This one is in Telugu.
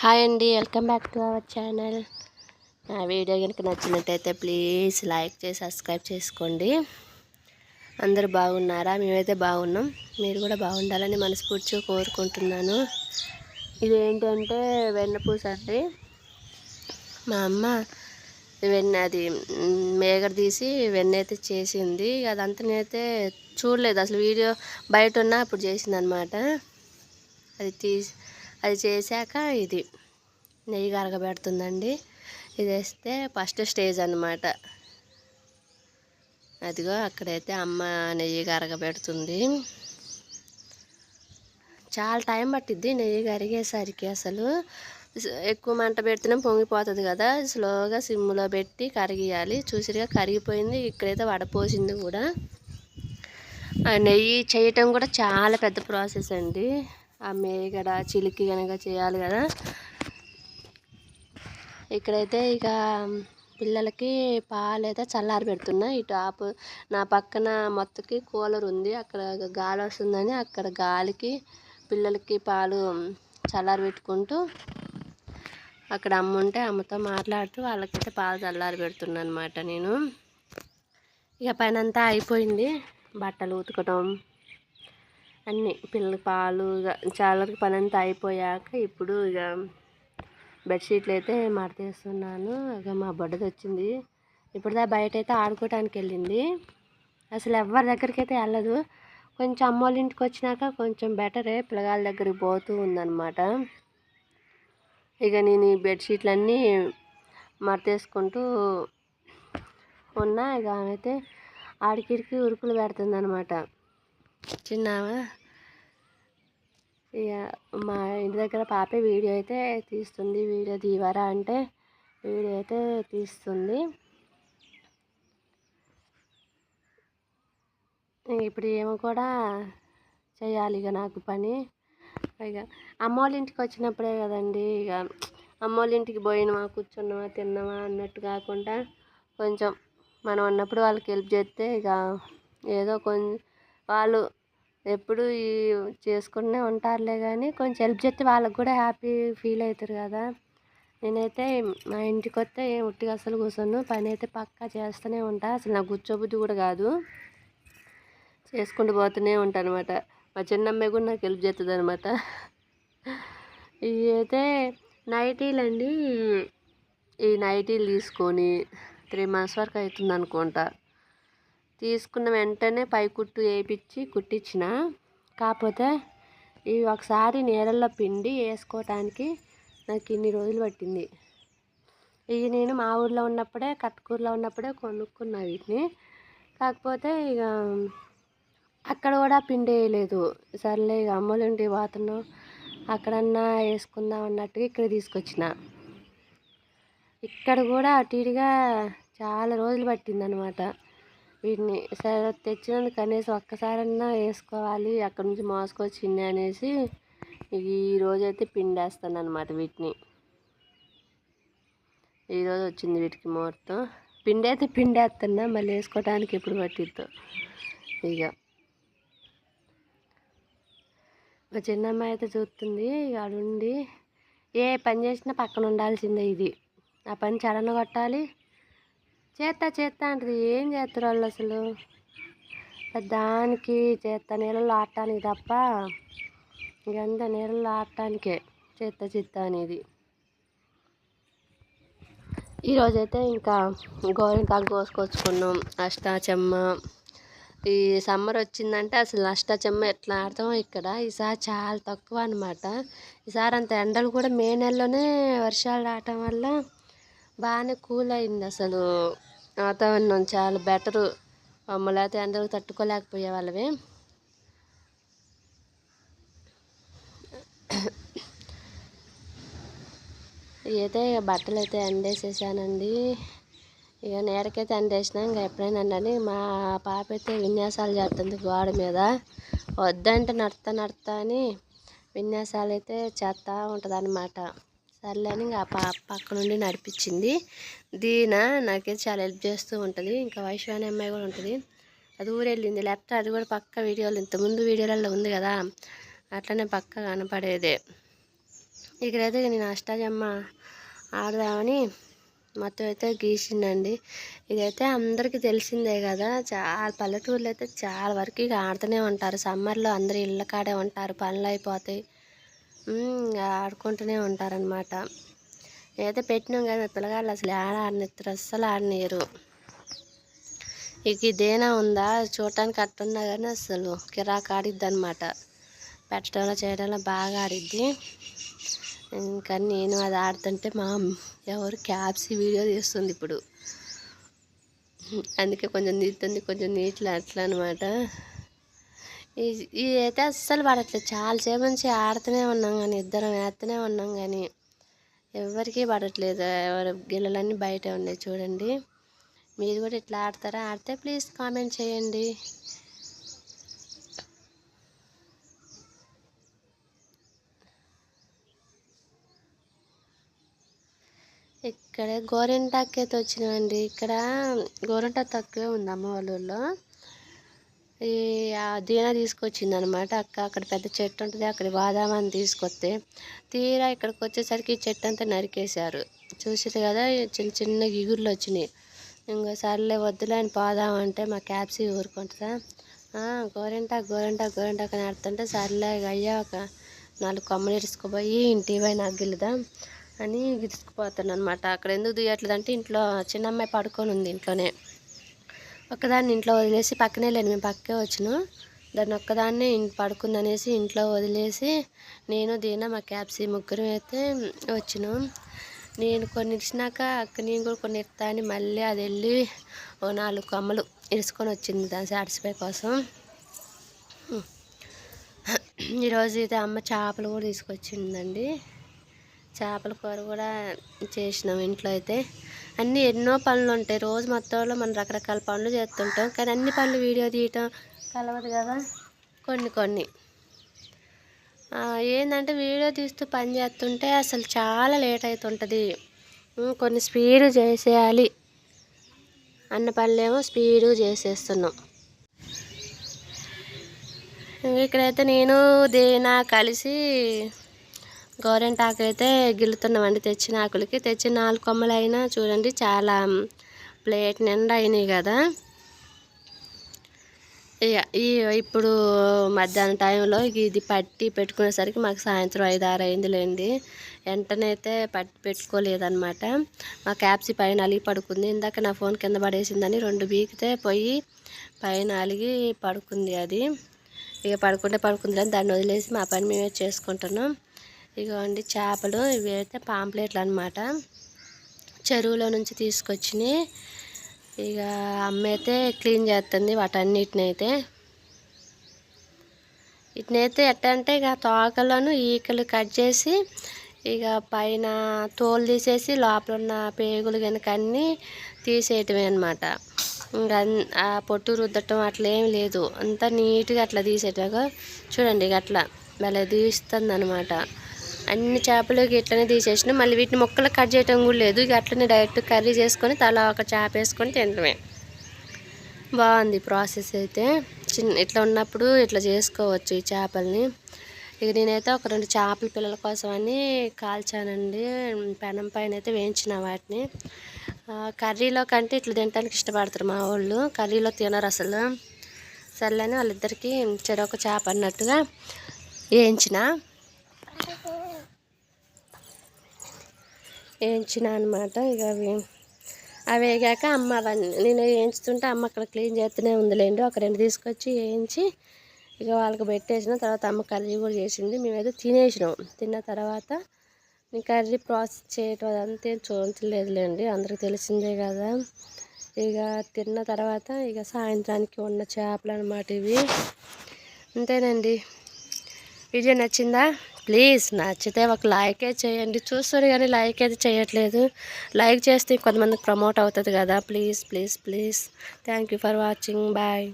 హాయ్ అండి welcome back to our channel. నా వీడియో కనుక నచ్చినట్టయితే ప్లీజ్ లైక్ చేసి సబ్స్క్రైబ్ చేసుకోండి. అందరూ బాగున్నారా? మేమైతే బాగున్నాం. మీరు కూడా బాగుండాలని మనస్ఫూర్తిగా కోరుకుంటున్నాను. ఇది ఏంటంటే వెన్నపూస అండి. మా అమ్మ వెన్న అది మేగడ తీసి వెన్న అయితే చేసింది. అదంతా నేనైతే చూడలేదు. అసలు వీడియో బయట ఉన్నా అప్పుడు చేసింది అనమాట అది తీసి అది చేశాక ఇది నెయ్యి కరగబెడుతుందండి ఇది వేస్తే ఫస్ట్ స్టేజ్ అనమాట అదిగో అక్కడైతే అమ్మ నెయ్యి కరగబెడుతుంది చాలా టైం పట్టిద్ది నెయ్యి కరిగేసరికి అసలు. ఎక్కువ మంట పెడితేనే పొంగిపోతుంది కదా. స్లోగా సిమ్లో పెట్టి కరిగియాలి. చూసిరిగా కరిగిపోయింది. ఇక్కడైతే వడపోసింది కూడా. ఆ నెయ్యి చేయటం కూడా చాలా పెద్ద ప్రాసెస్ అండి. ఆ మేగడ చిలికి కనుక చేయాలి కదా. ఇక్కడైతే ఇక పిల్లలకి పాలు అయితే చల్లారి పెడుతున్నా. ఇటు ఆపు నా పక్కన మొత్తకి కూలర్ ఉంది. అక్కడ గాలి వస్తుందని అక్కడ గాలికి పిల్లలకి పాలు చల్లారి పెట్టుకుంటూ అక్కడ అమ్మ ఉంటే అమ్మతో మాట్లాడుతూ వాళ్ళకైతే పాలు చల్లారి పెడుతున్నా అనమాట నేను. ఇక పని అంతా అయిపోయింది. బట్టలు ఉతకడం అన్నీ పిల్లల పాలు ఇక చాలా పని అంతా అయిపోయాక ఇప్పుడు ఇక బెడ్షీట్లు అయితే మడతేస్తున్నాను ఇక మా బొడ్డది వచ్చింది. ఇప్పుడు బయట అయితే ఆడుకోవటానికి వెళ్ళింది. అసలు ఎవరి దగ్గరికి అయితే వెళ్ళదు. కొంచెం అమ్మోళ్ళ ఇంటికి వచ్చినాక కొంచెం బెటరే పిల్లగాళ్ళ దగ్గరికి పోతూ ఉందన్నమాట. ఇక నేను ఈ బెడ్షీట్లన్నీ మడతేసుకుంటూ ఉన్నా. ఇక ఆమె అయితే ఆడికిడికి ఉరుకులు పెడుతుంది అనమాట చిన్నావా ఇక మా ఇంటి దగ్గర పాపే వీడియో అయితే తీస్తుంది. వీడియో తీవరా అంటే వీడియో అయితే తీస్తుంది. ఇప్పుడు ఏమో కూడా చేయాలి ఇక నాకు పని. ఇక అమ్మోళ్ళ ఇంటికి వచ్చినప్పుడే కదండి ఇక అమ్మోళ్ళ ఇంటికి పోయినమా కూర్చున్నామా తిన్నామా అన్నట్టు కాకుండా కొంచెం మనం ఉన్నప్పుడు వాళ్ళకి హెల్ప్ చేస్తే ఇక ఏదో కొంచెం వాళ్ళు ఎప్పుడు ఈ చేసుకునే ఉంటారులే కానీ కొంచెం హెల్ప్ చేస్తే వాళ్ళకి కూడా హ్యాపీ ఫీల్ అవుతారు కదా. నేనైతే మా ఇంటికి వస్తే ఏం ఉట్టిగా అసలు కూర్చోను. పని అయితే పక్కా చేస్తూనే ఉంటా. అసలు నాకు కూర్చోబుద్ధి కూడా కాదు. చేసుకుంటూ పోతూనే ఉంటాను అనమాట మా చిన్నమ్మాయి కూడా నాకు హెల్ప్ చేస్తుంది అనమాట ఇవి అయితే నైటీలు అండి ఈ నైటీలు తీసుకొని త్రీ మంత్స్ వరకు అవుతుంది అనుకుంటా తీసుకున్న వెంటనే పై కుట్టు వేయించి కుట్టించిన కాకపోతే ఇవి ఒకసారి నీళ్ళల్లో పిండి వేసుకోవటానికి నాకు ఇన్ని రోజులు పట్టింది. ఇవి నేను మా ఊర్లో ఉన్నప్పుడే కట్టుకూరులో ఉన్నప్పుడే కొనుక్కున్నా వీటిని. కాకపోతే ఇక అక్కడ కూడా పిండి వేయలేదు. సర్లే ఇక అమ్మలుంటి పోతున్నాం అక్కడన్నా వేసుకుందాం అన్నట్టుగా ఇక్కడ తీసుకొచ్చిన. ఇక్కడ కూడా అటు ఇటుగా చాలా రోజులు పట్టింది అనమాట వీటిని సరే తెచ్చినందుకు కనీసం ఒక్కసారన్నా వేసుకోవాలి. అక్కడ నుంచి మోసుకొచ్చింది అనేసి ఈ రోజైతే పిండేస్తాను అనమాట వీటిని ఈరోజు వచ్చింది వీటికి ముహూర్తం. పిండి అయితే పిండేస్తున్నా మళ్ళీ వేసుకోవడానికి ఎప్పుడు పట్టిద్దో. ఇక మా చిన్నమ్మాయి అయితే చూస్తుంది ఇక అడుండి ఏ పని చేసినా పక్కన ఉండాల్సిందే ఇది. ఆ పని చడన కొట్టాలి చేస్తా చేస్తా అంటది. ఏం చేస్తారు వాళ్ళు అసలు? దానికి చేత్త నీళ్ళలో ఆడటానికి తప్ప ఇంకంతా నీళ్ళలో ఆడటానికే చేత్త చిత్త అనేది. ఈరోజైతే ఇంకా గోరింటాకు కోసుకొచ్చుకున్నాం. అష్టాచమ్మ. ఈ సమ్మర్ వచ్చిందంటే అసలు అష్టాచమ్మ ఎట్లా ఆడతాం ఇక్కడ. ఈసారి చాలా తక్కువ అనమాట ఈసారి అంత ఎండలు కూడా మే నెలలోనే వర్షాలు రావటం వల్ల బాగానే కూల్ అయింది అసలు. వాతావరణం చాలా బెటరు. మమ్మల్ని అందరూ తట్టుకోలేకపోయే వాళ్ళవి అయితే ఇక బట్టలు అయితే ఎండేసేసానండి ఇక నేరకైతే అందేసినా ఇంకా ఎప్పుడైనా అండి మా పాప అయితే విన్యాసాలు చేస్తుంది గోడ మీద. వద్దంటే నడతా నడతా అని విన్యాసాలు అయితే చేస్తూ ఉంటుంది అన్నమాట సర్లే అని ఇంకా పాప పక్క నుండి నడిపించింది దీన నాకైతే చాలా హెల్ప్ చేస్తూ ఉంటుంది. ఇంకా వైశ్వాని అమ్మాయి కూడా ఉంటుంది. అది ఊరెళ్ళింది. వెళ్ళింది లేకపోతే అది కూడా పక్క వీడియోలు ఇంతకుముందు వీడియోలలో ఉంది కదా. అట్లనే పక్క కనపడేదే. ఇక్కడైతే నేను అష్టాజమ్మ ఆడదామని మొత్తం అయితే గీసిండండి ఇదైతే అందరికీ తెలిసిందే కదా. చాలా పల్లెటూర్లో అయితే చాలా వరకు ఇక ఆడుతూనే ఉంటారు. సమ్మర్లో అందరు ఇళ్ళ కాడే ఉంటారు. పనులు అయిపోతాయి. ఆడుకుంటూనే ఉంటారనమాట ఏదైతే పెట్టినాం కదా పిల్లగాళ్ళు అసలు ఆడ ఆడనిస్తారు అస్సలు ఆడనీయరు ఇక ఇదేనా ఉందా? చూడటానికి అట్టున్నా కానీ అసలు కిరాక్ ఆడిద్ది అనమాట పెట్టడంలో చేయడంలో బాగా ఆడిద్ది. ఇంకా నేను అది ఆడుతుంటే మా ఎవరు క్యాప్సీ వీడియో తీస్తుంది ఇప్పుడు. అందుకే కొంచెం తీస్తుంది కొంచెం నీటిలో అట్లా అనమాట ఇది అయితే అస్సలు పడట్లేదు. చాలాసేపు నుంచి ఆడుతూనే ఉన్నాం కానీ ఇద్దరం వేస్తూనే ఉన్నాం కానీ ఎవరికీ పడట్లేదు. ఎవరి గిల్లలన్నీ బయట ఉన్నాయి చూడండి. మీరు కూడా ఇట్లా ఆడతారా? ఆడితే ప్లీజ్ కామెంట్ చేయండి. ఇక్కడ గోరెంటాక్ అయితే వచ్చినామండి. ఇక్కడ గోరెంటా తక్కువే ఉంది అమ్మ వాళ్ళ ఊళ్ళో ఈ దీనా తీసుకొచ్చింది అనమాట అక్క. అక్కడ పెద్ద చెట్టు ఉంటుంది అక్కడ వాదామని తీసుకొస్తే తీరా ఇక్కడికి వచ్చేసరికి ఈ చెట్టు అంతా నరికేశారు. చూసింది కదా చిన్న చిన్న గిగుర్లు వచ్చినాయి. ఇంకో సర్లే వద్దులే అని పోదామంటే మా క్యాప్సీ ఊరుకుంటుందా? గోరెంటా గోరెంటా గోరెంటా అని ఆడుతుంటే సర్లే అయ్యా ఒక నాలుగు కొమ్మలు ఇరుసుకుపోయి ఇంటి పైన నాకు అని గిరుసుకుపోతాను అనమాట అక్కడ ఎందుకు దిగట్లేదంటే ఇంట్లో చిన్న అమ్మాయి పడుకొని ఉంది ఇంట్లోనే. ఒక్కదాన్ని ఇంట్లో వదిలేసి పక్కనే లేను మేము పక్కే వచ్చిన. దాన్ని ఒక్కదాన్నే పడుకుందనేసి ఇంట్లో వదిలేసి నేను దీన మా క్యాప్సీ ముగ్గురు అయితే వచ్చినాం. నేను కొన్ని ఇచ్చినాక అక్క నేను కూడా కొన్ని ఇస్తా అని మళ్ళీ అది వెళ్ళి ఓ నాలుగు కొమ్మలు ఇరుసుకొని వచ్చింది దాని సాటిస్ఫై కోసం. ఈరోజు అయితే అమ్మ చేపలు కూడా తీసుకొచ్చిందండి. చేపల కూర కూడా చేసినాం ఇంట్లో అయితే. అన్నీ ఎన్నో పనులు ఉంటాయి. రోజు మొత్తంలో మనం రకరకాల పనులు చేస్తుంటాం. కానీ అన్ని పనులు వీడియో తీయటం కలవదు కదా? కొన్ని కొన్ని. ఏంటంటే వీడియో తీస్తూ పని చేస్తుంటే అసలు చాలా లేట్ అవుతుంటుంది కొన్ని స్పీడ్ చేసేయాలి. అన్న పనులేమో స్పీడు చేసేస్తున్నాం. ఇక్కడైతే నేను దేనా కలిసి గోరెంటాకు అయితే గిల్లుతున్నామండి తెచ్చిన ఆకులకి. తెచ్చిన నాలుగు కొమ్మలు అయినా చూడండి చాలా ప్లేట్ నిండా అయినాయి కదా. ఇక ఈ ఇప్పుడు మధ్యాహ్నం టైంలో ఇది పట్టి పెట్టుకునేసరికి మాకు సాయంత్రం ఐదు ఆరు అయిందిలేండి. వెంటనే అయితే పట్టి పెట్టుకోలేదన్నమాట. మా క్యాప్సీ పైన అలిగి పడుకుంది. ఇందాక నా ఫోన్ కింద పడేసిందని రెండు బీకితే పోయి పైన అలిగి పడుకుంది అది. ఇక పడుకుంటే పడుకుంది దాన్ని వదిలేసి మా పని మేమే చేసుకుంటున్నాం. ఇగోండి చేపలు ఇవి అయితే పాంప్లెట్లు అనమాట చెరువులో నుంచి తీసుకొచ్చినాయి ఇక అమ్మ అయితే క్లీన్ చేస్తుంది వాటన్నిటిని అయితే. వీటినైతే ఎట్ట అంటే ఇక తోకలను ఈకలు కట్ చేసి ఇక పైన తోలు తీసేసి లోపల ఉన్న పేగులు కనుక అన్నీ తీసేయటమే అనమాట ఇంకా ఆ పొట్టు రుద్దటం అట్లా ఏం లేదు. అంతా నీట్గా అట్లా తీసేటగా చూడండి ఇక అట్లా. భలే తీస్తుంది అనమాట అన్ని చేపలు ఇట్లనే తీసేసిన మళ్ళీ వీటిని మొక్కలు కట్ చేయటం కూడా లేదు. ఇక అట్లనే డైరెక్ట్ కర్రీ చేసుకొని తలా ఒక చేప వేసుకొని తినడమే. బాగుంది ప్రాసెస్ అయితే. చిన్న ఇట్లా ఉన్నప్పుడు ఇట్లా చేసుకోవచ్చు ఈ చేపల్ని. ఇక నేనైతే ఒక రెండు చేపల పిల్లల కోసం అని కాల్చానండి. పెనం పైన అయితే వేయించిన వాటిని. కర్రీలో కంటే ఇట్లా తినడానికి ఇష్టపడతారు మా వాళ్ళు. కర్రీలో తినరు అసలు. సర్లేని వాళ్ళిద్దరికీ చెరొక చేప అన్నట్టుగా వేయించిన. వేయించిన అనమాట ఇక అవి అవి వేగాక అమ్మ అవన్నీ నేను వేయించుతుంటే అమ్మ అక్కడ క్లీన్ చేస్తూనే ఉందిలేండి. ఒక రెండు తీసుకొచ్చి వేయించి ఇక వాళ్ళకి పెట్టేసిన తర్వాత అమ్మ కర్రీ కూడా చేసింది. మేమైతే తినేసినాం. తిన్న తర్వాత నేను కర్రీ ప్రాసెస్ చేయటం అదంతా చూడలేదులేండి అందరికి తెలిసిందే కదా. ఇక తిన్న తర్వాత ఇక సాయంత్రానికి ఉన్న చేపలు అనమాట ఇవి. అంతేనండి. వీడియో నచ్చిందా? ప్లీజ్ నచ్చితే ఒక లైకే చేయండి. చూస్తారు కానీ లైక్ అయితే చేయట్లేదు. లైక్ చేస్తే కొంతమందికి ప్రమోట్ అవుతుంది కదా. Please please please. Thank for watching bye